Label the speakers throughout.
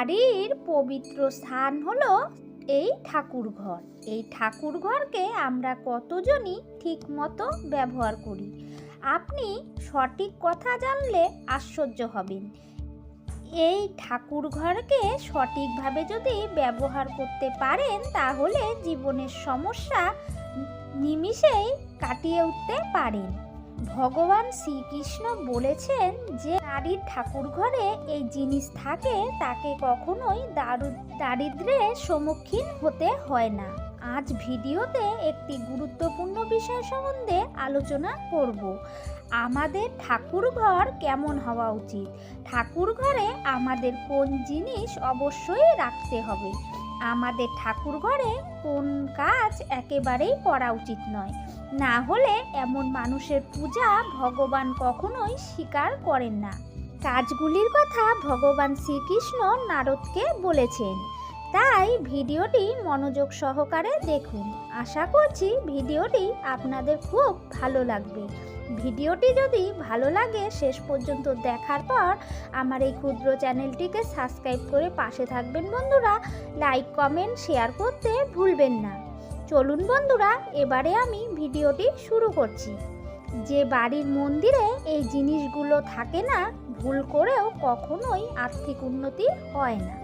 Speaker 1: বাড়ির পবিত্র স্থান হলো এই ঠাকুর ঘর এই ঠাকুর ঘরকে আমরা কতজনই ঠিক মতো ব্যবহার করি? আপনি সঠিক কথা জানলে আশ্চর্য হবেন। এই ঠাকুর ঘরকে সঠিকভাবে যদি ব্যবহার করতে পারেন, তাহলে জীবনের সমস্যা নিমিষেই কাটিয়ে উঠতে পারেন। ভগবান শ্রীকৃষ্ণ বলেছেন যে নারীর ঠাকুর ঘরে এই জিনিস থাকে, তাকে কখনোই দারু দারিদ্র্যের সম্মুখীন হতে হয় না। আজ ভিডিওতে একটি গুরুত্বপূর্ণ বিষয় সম্বন্ধে আলোচনা করব। আমাদের ঠাকুর ঘর কেমন হওয়া উচিত? ঠাকুর ঘরে আমাদের কোন জিনিস অবশ্যই রাখতে হবে? আমাদের ঠাকুর ঘরে কোন কাজ একেবারেই করা উচিত নয়। না হলে এমন মানুষের পূজা ভগবান কখনোই স্বীকার করেন না। কাজগুলির কথা ভগবান শ্রীকৃষ্ণ নারদকে বলেছেন। তাই ভিডিওটি মনোযোগ সহকারে দেখুন। আশা করছি ভিডিওটি আপনাদের খুব ভালো লাগবে। ভিডিওটি যদি ভালো লাগে শেষ পর্যন্ত দেখার পর আমার এই ক্ষুদ্র চ্যানেলটিকে সাবস্ক্রাইব করে পাশে থাকবেন বন্ধুরা। লাইক, কমেন্ট, শেয়ার করতে ভুলবেন না। চলুন বন্ধুরা, এবারে আমি ভিডিওটি শুরু করছি। যে বাড়ির মন্দিরে এই জিনিসগুলো থাকে না, ভুল করেও কখনোই আর্থিক উন্নতি হয় না।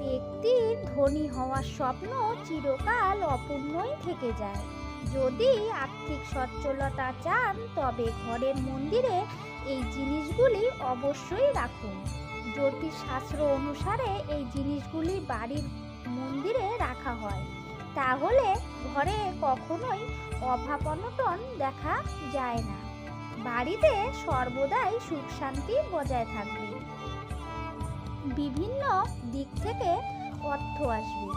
Speaker 1: ব্যক্তির ধনী হওয়ার স্বপ্ন চিরকাল অপূর্ণই থেকে যায়। যদি আর্থিক সচ্ছলতা চান, তবে ঘরের মন্দিরে এই জিনিসগুলি অবশ্যই রাখুন। জ্যোতিষ শাস্ত্র অনুসারে এই জিনিসগুলি বাড়ির মন্দিরে রাখা হয়। তাহলে ঘরে কখনোই অভাব অনটন দেখা যায় না। বাড়িতে সর্বদাই সুখ শান্তি বজায় থাকবে। বিভিন্ন দিক থেকে অর্থ আসবে।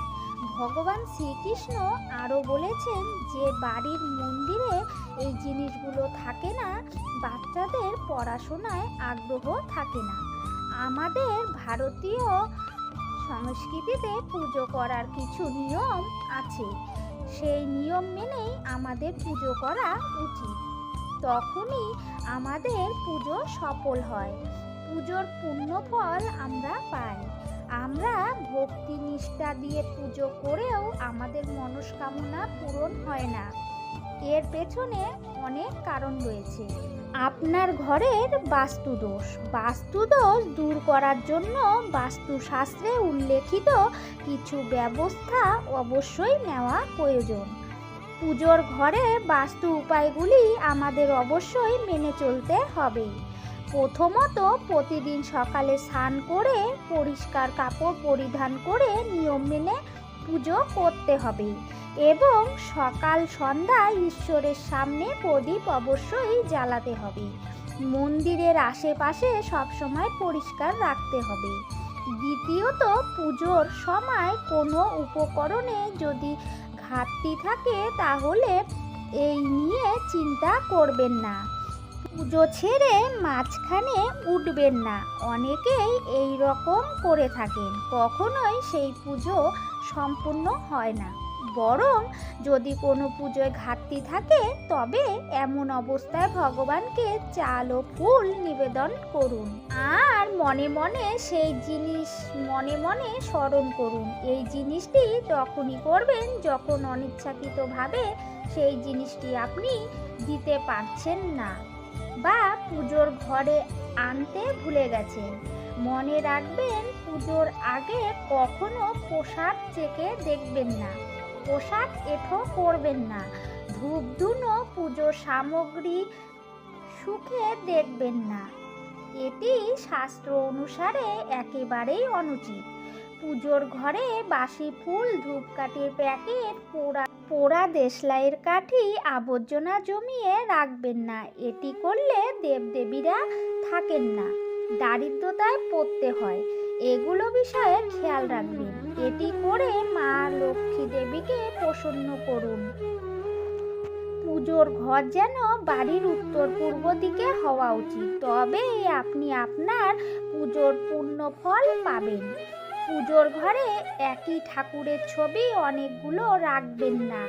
Speaker 1: ভগবান শ্রীকৃষ্ণ আরও বলেছেন যে, বাড়ির মন্দিরে এই জিনিসগুলো থাকে না, বাচ্চাদের পড়াশোনায় আগ্রহ থাকে না। আমাদের ভারতীয় সংস্কৃতিতে পুজো করার কিছু নিয়ম আছে। সেই নিয়ম মেনেই আমাদের পুজো করা উচিত। তখনই আমাদের পুজো সফল হয়। পুজোর পূর্ণ ফল আমরা পাই। আমরা ভক্তি নিষ্ঠা দিয়ে পুজো করেও আমাদের মনস্কামনা পূরণ হয় না। এর পেছনে অনেক কারণ রয়েছে। আপনার ঘরের বাস্তুদোষ। বাস্তুদোষ দূর করার জন্য বাস্তুশাস্ত্রে উল্লেখিত কিছু ব্যবস্থা অবশ্যই নেওয়া প্রয়োজন। পুজোর ঘরে বাস্তু উপায়গুলি আমাদের অবশ্যই মেনে চলতে হবে। প্রথমত, প্রতিদিন সকালে স্নান করে পরিষ্কার কাপড় পরিধান করে নিয়ম মেনে পুজো করতে হবে এবং সকাল সন্ধ্যা ঈশ্বরের সামনে প্রদীপ অবশ্যই জ্বালাতে হবে। মন্দিরের আশেপাশে সবসময় পরিষ্কার রাখতে হবে। দ্বিতীয়ত, পুজোর সময় কোনো উপকরণে যদি ঘাটতি থাকে তাহলে এই নিয়ে চিন্তা করবেন না। পুজো ছেড়ে মাঝখানে উঠবেন না। অনেকেই এই রকম করে থাকেন। কখনোই সেই পুজো সম্পূর্ণ হয় না। বরং যদি কোনো পুজোয় ঘাটতি থাকে, তবে এমন অবস্থায় ভগবানকে চাল ও ফুল নিবেদন করুন। আর মনে মনে সেই জিনিস মনে মনে স্মরণ করুন। এই জিনিসটি তখনই করবেন, যখন অনিচ্ছাকৃতভাবে সেই জিনিসটি আপনি দিতে পারছেন না বা পুজোর ঘরে আনতে ভুলে গেছেন। মনে রাখবেন, পুজোর আগে কখনো প্রসাদ চেকে দেখবেন না। প্রসাদ এঠো করবেন না। ধূপ ধুনো পুজোর সামগ্রী সুখে দেখবেন না। এটি শাস্ত্র অনুসারে একেবারেই অনুচিত। পুজোর ঘরে বাসি ফুল, ধূপকাঠির প্যাকেট, পোড়া পোড়া দেশলাইয়ের কাঠি, আবর্জনা জমিয়ে রাখবেন না। এটি করলে দেবদেবীরা থাকেন না। দারিদ্রতায় পড়তে হয়। এগুলো বিষয়ে খেয়াল রাখবেন। এটি করে মা লক্ষ্মী দেবীকে প্রসন্ন করুন। পুজোর ঘর যেন বাড়ির উত্তর পূর্ব দিকে হওয়া উচিত। তবে আপনি আপনার পুজোর পূর্ণ ফল পাবেন। পুজোর ঘরে একই ঠাকুরের ছবি অনেকগুলো রাখবেন না।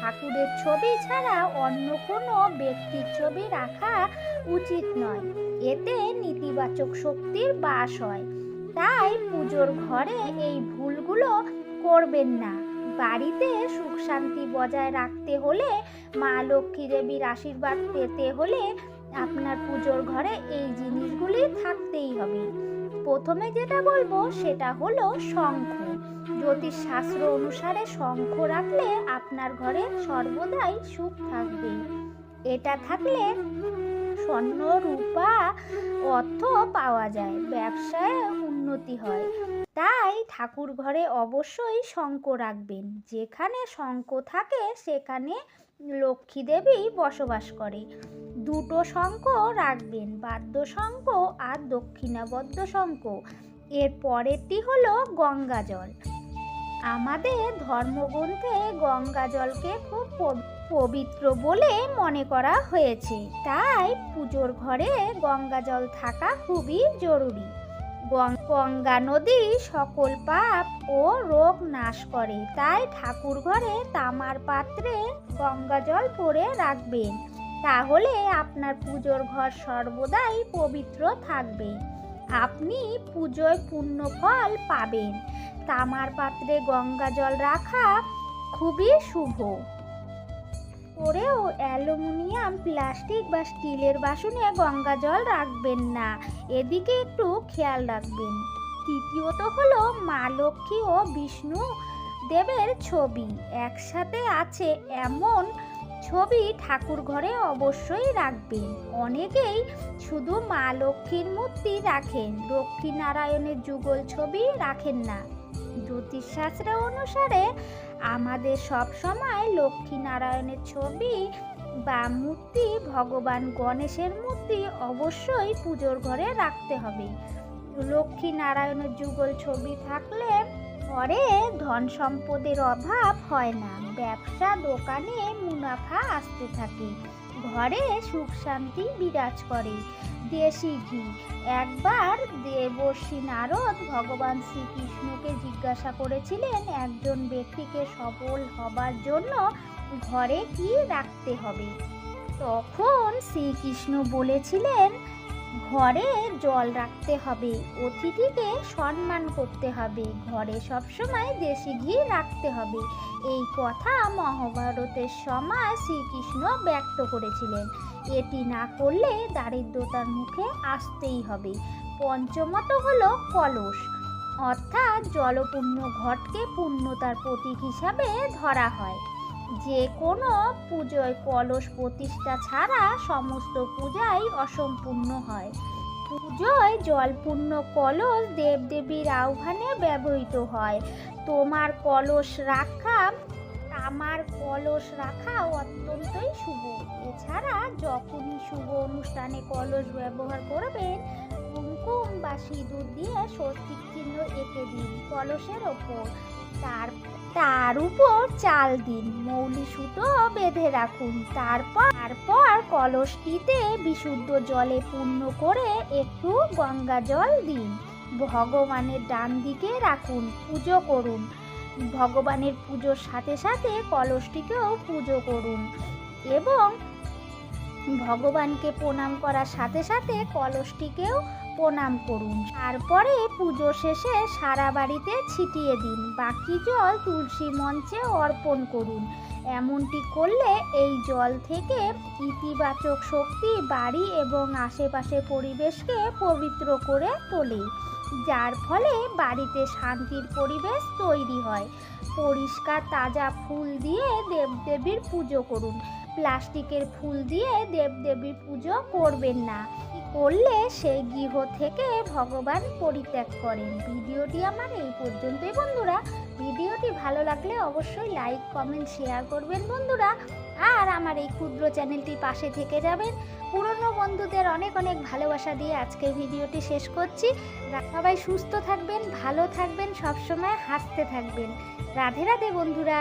Speaker 1: ঠাকুরের ছবি ছাড়া অন্য কোনো ব্যক্তির ছবি রাখা উচিত নয়। এতে নেতিবাচক শক্তির বাস হয়। তাই পুজোর ঘরে এই ভুলগুলো করবেন না। বাড়িতে সুখ শান্তি বজায় রাখতে হলে, মা লক্ষ্মী দেবীর আশীর্বাদ পেতে হলে আপনার পুজোর ঘরে এই জিনিসগুলি থাকতেই হবে। প্রথমে যেটা বলব সেটা হলো শঙ্খ। জ্যোতিষ শাস্ত্র অনুসারে শঙ্খ রাখলে আপনার ঘরে সর্বদাই সুখ থাকবে। এটা থাকলে স্বর্ণ, রূপা, অর্থ পাওয়া যায়, ব্যবসায় উন্নতি হয়। তাই ঠাকুর ঘরে অবশ্যই শঙ্খ রাখবেন। যেখানে শঙ্খ থাকে সেখানে লক্ষ্মী দেবী বসবাস করে। দুটো শঙ্খ রাখবেন, বাদ্য শঙ্খ আর দক্ষিণাবদ্ধ শঙ্খ। এর পরেরটি হলো গঙ্গা জল আমাদের ধর্মগ্রন্থে গঙ্গা জলকে খুব পব- পবিত্র বলে মনে করা হয়েছে। তাই পুজোর ঘরে গঙ্গা জল থাকা খুবই জরুরি। গঙ্গা নদী সকল পাপ ও রোগ নাশ করে। তাই ঠাকুর ঘরে তামার পাত্রে গঙ্গা জল পরে রাখবেন। তাহলে আপনার পুজোর ঘর সর্বদাই পবিত্র থাকবে। আপনি পুজোয় পূর্ণ ফল পাবেন। তামার পাত্রে গঙ্গা জল রাখা খুবই শুভ। করেও অ্যালুমিনিয়াম, প্লাস্টিক বা স্টিলের বাসনে গঙ্গা জল রাখবেন না। এদিকে একটু খেয়াল রাখবেন। তৃতীয়ত হলো মা লক্ষ্মী ও বিষ্ণু দেবের ছবি। একসাথে আছে এমন ছবি ঠাকুর ঘরে অবশ্যই রাখবেন। অনেকেই শুধু মা লক্ষ্মীর মূর্তি রাখেন লক্ষ্মী নারায়ণের যুগল ছবি রাখেন না। জ্যোতিষশাস্ত্র অনুসারে আমাদের সব সময় লক্ষ্মী নারায়ণের ছবি বা মূর্তি, ভগবান গণেশের মূর্তি অবশ্যই পুজোর ঘরে রাখতে হবে। লক্ষ্মী নারায়ণের যুগল ছবি থাকলে ঘরে ধন সম্পদের অভাব হয় না। ব্যবসা, দোকানে মুনাফা আসতে থাকে। ঘরে সুখ শান্তি বিরাজ করে। দেশি ঘি। একবার দেবর্ষী নারদ ভগবান শ্রীকৃষ্ণকে জিজ্ঞাসা করেছিলেন, একজন ব্যক্তিকে সফল হবার জন্য ঘরে কি রাখতে হবে? তখন শ্রীকৃষ্ণ বলেছিলেন ঘরে জল রাখতে হবে, অতিথিকে সম্মান করতে হবে, ঘরে সবসময় দেশি ঘি রাখতে হবে। এই কথা মহাভারতের সময় শ্রীকৃষ্ণ ব্যক্ত করেছিলেন। এটি না করলে দারিদ্রতার মুখে আসতেই হবে। পঞ্চমত হলো কলস। অর্থাৎ জলপূর্ণ ঘটকে পূর্ণতার প্রতীক হিসাবে ধরা হয়। যে কোনো পুজোয় কলস প্রতিষ্ঠা ছাড়া সমস্ত পূজাই অসম্পূর্ণ হয়। পুজোয় জলপূর্ণ কলস দেবদেবীর আহ্বানে ব্যবহৃত হয়। তোমার কলস রাখা আমার কলস রাখা অত্যন্তই শুভ। এছাড়া যখনই শুভ অনুষ্ঠানে কলস ব্যবহার করবেন, কুমকুম বা সিঁদুর দিয়ে স্বস্তিক চিহ্ন এঁকে দিন কলসের ওপর। তার তার উপর চাল দিন, মৌলি সুতো বেঁধে রাখুন। তারপর তারপর কলসটিতে বিশুদ্ধ জলে পূর্ণ করে একটু গঙ্গা জল দিন। ভগবানের ডান দিকে রাখুন, পুজো করুন। ভগবানের পুজোর সাথে সাথে কলসটিকেও পুজো করুন। এবং ভগবানকে প্রণাম করার সাথে সাথে কলসটিকেও প্রণাম করুন। তারপরে পুজো শেষে সারা বাড়িতে ছিটিয়ে দিন। বাকি জল তুলসী মঞ্চে অর্পণ করুন। এমনটি করলে এই জল থেকে ইতিবাচক শক্তি বাড়ি এবং আশেপাশের পরিবেশকে পবিত্র করে তোলে, যার ফলে বাড়িতে শান্তির পরিবেশ তৈরি হয়। পরিষ্কার তাজা ফুল দিয়ে দেবদেবীর পুজো করুন। প্লাস্টিকের ফুল দিয়ে দেবদেবীর পুজো করবেন না। করলে সেই গৃহ থেকে ভগবান পরিত্যাগ করেন। ভিডিওটি আমার এই পর্যন্তই বন্ধুরা। ভিডিওটি ভালো লাগলে অবশ্যই লাইক, কমেন্ট, শেয়ার করবেন বন্ধুরা। আর আমার এই ক্ষুদ্র চ্যানেলটি পাশে থেকে যাবেন। পুরনো বন্ধুদের অনেক অনেক ভালোবাসা দিয়ে আজকের ভিডিওটি শেষ করছি। সবাই সুস্থ থাকবেন, ভালো থাকবেন, সবসময় হাসতে থাকবেন। রাধে রাধে বন্ধুরা।